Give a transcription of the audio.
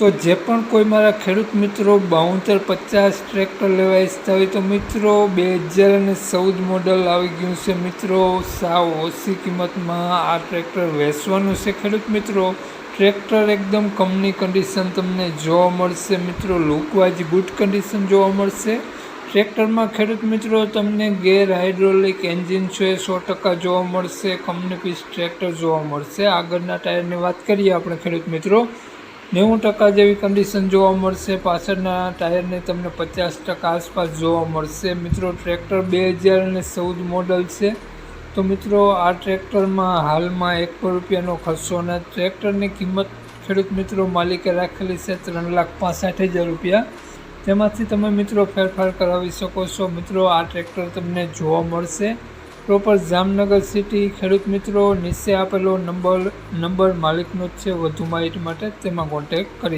તો જે પણ કોઈ મારા ખેડૂત મિત્રો બાઉતેર પચાસ ટ્રેક્ટર લેવા ઈચ્છતા હોય તો મિત્રો બે હજાર અને ચૌદ મોડલ આવી ગયું છે. મિત્રો, સાવ ઓછી કિંમતમાં આ ટ્રેક્ટર વેચવાનું છે ખેડૂત મિત્રો. ટ્રેક્ટર એકદમ કંપની કન્ડિશન તમને જોવા મળશે. મિત્રો, લુકવાઇઝ ગુડ કન્ડિશન જોવા મળશે. ટ્રેક્ટરમાં ખેડૂત મિત્રો તમને ગેર હાઇડ્રોલિક એન્જિન છે, સો ટકા જોવા મળશે. કંપની પીસ ટ્રેક્ટર જોવા મળશે. આગળના ટાયરની વાત કરીએ આપણે ખેડૂત મિત્રો. નેવું ટકા જેવી કન્ડિશન જોવા મળશે. પાછળના ટાયરને તમને પચાસ ટકા આસપાસ જોવા મળશે. મિત્રો, ટ્રેક્ટર બે હજાર અને ચૌદ મોડલ છે. તો મિત્રો, આ ટ્રેક્ટરમાં હાલમાં એક પણ રૂપિયાનો ખર્ચો અને ટ્રેક્ટરની કિંમત ખેડૂત મિત્રો માલિકે રાખેલી છે ત્રણ લાખ પાસઠ હજાર રૂપિયા. તેમાંથી તમે મિત્રો ફેરફાર કરાવી શકો છો. મિત્રો, આ ટ્રેક્ટર તમને જોવા મળશે. પ્રોપર જામનગર સિટી ખેડૂત મિત્રો, નીચે આપેલો નંબર નંબર માલિકનો જ છે વધુ માહિતી માટે તેમાં કોન્ટેક કરી